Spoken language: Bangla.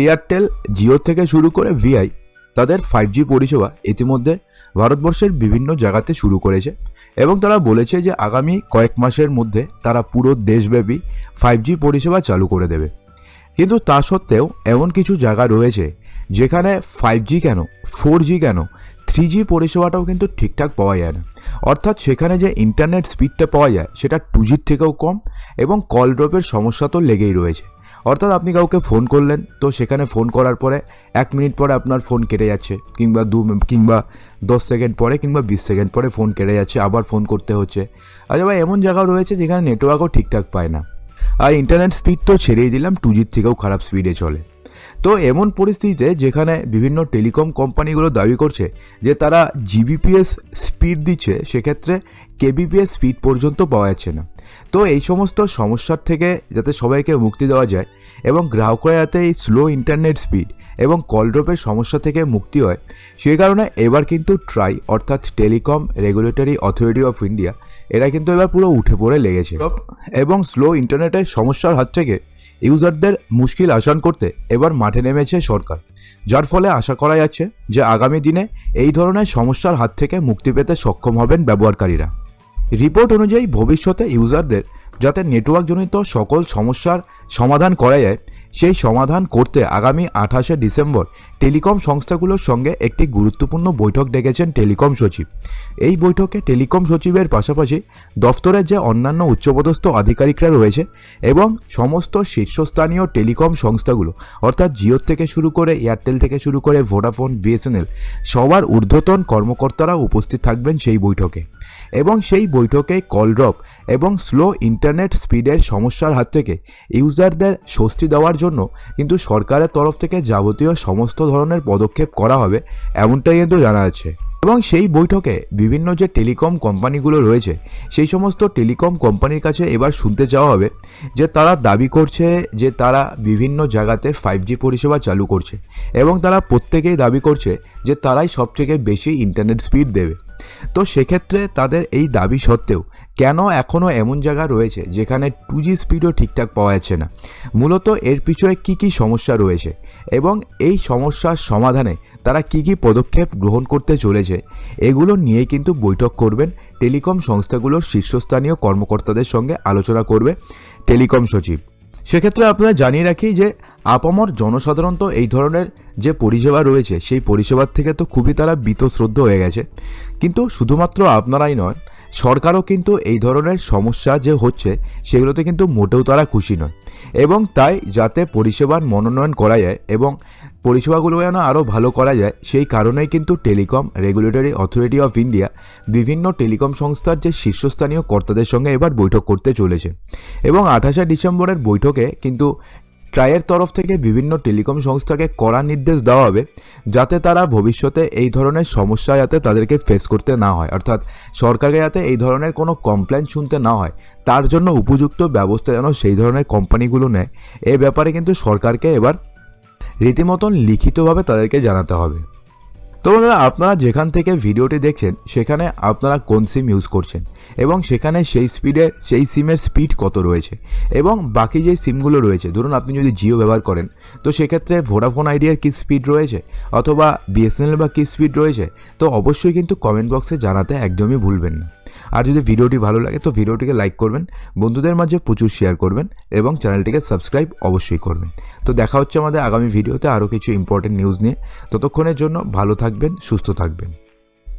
এয়ারটেল জিও থেকে শুরু করে ভিআই তাদের ফাইভ জি পরিষেবা ইতিমধ্যে ভারতবর্ষের বিভিন্ন জায়গাতে শুরু করেছে এবং তারা বলেছে যে আগামী কয়েক মাসের মধ্যে তারা পুরো দেশব্যাপী ফাইভ জি পরিষেবা চালু করে দেবে। কিন্তু তা সত্ত্বেও এমন কিছু জায়গা রয়েছে যেখানে ফাইভ জি কেন ফোর জি কেন থ্রি জি পরিষেবাটাও কিন্তু ঠিকঠাক পাওয়া যায় না। অর্থাৎ সেখানে যে ইন্টারনেট স্পিডটা পাওয়া যায় সেটা টু জির থেকেও কম এবং কল ড্রপের সমস্যা তো লেগেই রয়েছে। অর্থাৎ আপনি কাউকে ফোন করলেন, তো সেখানে ফোন করার পরে এক মিনিট পরে আপনার ফোন কেটে যাচ্ছে, কিংবা দু কিংবা দশ সেকেন্ড পরে কিংবা বিশ সেকেন্ড পরে ফোন কেটে যাচ্ছে, আবার ফোন করতে হচ্ছে। আচ্ছা ভাই, এমন জায়গাও রয়েছে যেখানে নেটওয়ার্কও ঠিকঠাক পায় না। আর ইন্টারনেট স্পিড তো ছেড়েই দিলাম, টু জির থেকেও খারাপ স্পিডে চলে। তো এমন পরিস্থিতিতে যেখানে বিভিন্ন টেলিকম কোম্পানিগুলো দাবি করছে যে তারা জিবিপিএস স্পিড দিচ্ছে, সেক্ষেত্রে কেবিপিএস স্পিড পর্যন্ত পাওয়া যাচ্ছে না। তো এই সমস্ত সমস্যার থেকে যাতে সবাইকে মুক্তি দেওয়া যায় এবং গ্রাহকরা যাতে এই স্লো ইন্টারনেট স্পিড এবং কল ড্রপের সমস্যা থেকে মুক্তি হয় সেই কারণে এবার কিন্তু ট্রাই অর্থাৎ telecom regulatory authority of India এরা কিন্তু এবার পুরো উঠে পড়ে লেগেছে এবং স্লো ইন্টারনেটের সমস্যার হাত থেকে ইউজারদের মুশকিল আসান করতে এবার মাঠে নেমেছে সরকার। যার ফলে আশা করা যাচ্ছে যে আগামী দিনে এই ধরনের সমস্যার হাত থেকে মুক্তি পেতে সক্ষম হবেন ব্যবহারকারীরা। রিপোর্ট অনুযায়ী ভবিষ্যতে ইউজারদের যাতে নেটওয়ার্কজনিত সকল সমস্যার সমাধান করা যায়, সেই সমাধান করতে আগামী আঠাশে ডিসেম্বর টেলিকম সংস্থাগুলোর সঙ্গে একটি গুরুত্বপূর্ণ বৈঠক ডেকেছেন টেলিকম সচিব। এই বৈঠকে টেলিকম সচিবের পাশাপাশি দফতরের যে অন্যান্য উচ্চপদস্থ আধিকারিকরা রয়েছে এবং সমস্ত শীর্ষস্থানীয় টেলিকম সংস্থাগুলো, অর্থাৎ জিও থেকে শুরু করে এয়ারটেল থেকে শুরু করে ভোডাফোন, বিএসএনএল, সবার ঊর্ধ্বতন কর্মকর্তারা উপস্থিত থাকবেন সেই বৈঠকে। এবং সেই বৈঠকে কল ড্রপ এবং স্লো ইন্টারনেট স্পিডের সমস্যার হাত থেকে ইউজারদের স্বস্তি দেওয়ার জন্য কিন্তু সরকারের তরফ থেকে যাবতীয় সমস্ত ধরনের পদক্ষেপ করা হবে এমনটাই কিন্তু জানা যাচ্ছে এবং সেই বৈঠকে বিভিন্ন যে টেলিকম কোম্পানিগুলো রয়েছে, সেই সমস্ত টেলিকম কোম্পানির কাছে এবার শুনতে চাওয়া হবে যে তারা দাবি করছে যে তারা বিভিন্ন জায়গাতে ফাইভ জি পরিষেবা চালু করছে এবং তারা প্রত্যেকেই দাবি করছে যে তারাই সবথেকে বেশি ইন্টারনেট স্পিড দেবে। তো সেক্ষেত্রে তাদের এই দাবি সত্ত্বেও কেন এখনও এমন জায়গা রয়েছে যেখানে টু জি স্পিডও ঠিকঠাক পাওয়া যাচ্ছে না? মূলত এর পিছনে কী কী সমস্যা রয়েছে? এবং এই সমস্যার সমাধানে তারা কী কী পদক্ষেপ গ্রহণ করতে চলেছে? এগুলো নিয়ে কিন্তু বৈঠক করবেন টেলিকম সংস্থাগুলোর শীর্ষস্থানীয় কর্মকর্তাদের সঙ্গে আলোচনা করবে টেলিকম সচিব। সেক্ষেত্রে আপনারা জানিয়ে রাখি যে আপামর জনসাধারণ তো এই ধরনের যে পরিষেবা রয়েছে, সেই পরিষেবার থেকে তো খুবই তারা বীতশ্রদ্ধ হয়ে গেছে। কিন্তু শুধুমাত্র আপনারাই নয় সরকারও কিন্তু এই ধরনের সমস্যা যে হচ্ছে, সেগুলোতে কিন্তু মোটেও তারা খুশি নয়। এবং তাই যাতে পরিষেবার মনোনয়ন করা যায় এবং পরিষেবাগুলো যেন আরও ভালো করা যায়, সেই কারণেই কিন্তু telecom, regulatory authority of India, বিভিন্ন টেলিকম সংস্থার যে শীর্ষস্থানীয় কর্তাদের সঙ্গে এবার বৈঠক করতে চলেছে। এবং আঠাশে ডিসেম্বরের বৈঠকে কিন্তু ট্রায়ের তরফ থেকে বিভিন্ন টেলিকম সংস্থাকে কড়া নির্দেশ দেওয়া হবে যাতে তারা ভবিষ্যতে এই ধরনের সমস্যা যাতে তাদেরকে ফেস করতে না হয়। অর্থাৎ সরকারকে যাতে এই ধরনের কোনো কমপ্লেন শুনতে না হয়, তার জন্য উপযুক্ত ব্যবস্থা যেন সেই ধরনের কোম্পানিগুলো নেয়। এ ব্যাপারে কিন্তু সরকারকে এবার রীতিমতন লিখিতভাবে তাদেরকে জানাতে হবে। তো বন্ধুরা, আপনারা যেখান থেকে ভিডিওটি দেখছেন, সেখানে আপনারা কোন সিম ইউজ করছেন? এবং সেখানে সেই স্পিডে সেই সিমের স্পিড কত রয়েছে? এবং বাকি যে সিমগুলো রয়েছে, ধরুন আপনি যদি জিও ব্যবহার করেন, তো সেক্ষেত্রে ভোডাফোন আইডিয়ার কী স্পিড রয়েছে? অথবা বিএসএনএল বা কী স্পিড রয়েছে? তো অবশ্যই কিন্তু কমেন্ট বক্সে জানাতে একদমই ভুলবেন না। আর যদি ভিডিওটি ভালো লাগে, তো ভিডিওটিকে লাইক করবেন, বন্ধুদের মাঝে প্রচুর শেয়ার করবেন এবং চ্যানেলটিকে সাবস্ক্রাইব অবশ্যই করবেন। তো দেখা হচ্ছে আমাদের আগামী ভিডিওতে আরও কিছু ইম্পর্টেন্ট নিউজ নিয়ে। ততক্ষণের জন্য ভালো থাকবেন, সুস্থ থাকবেন।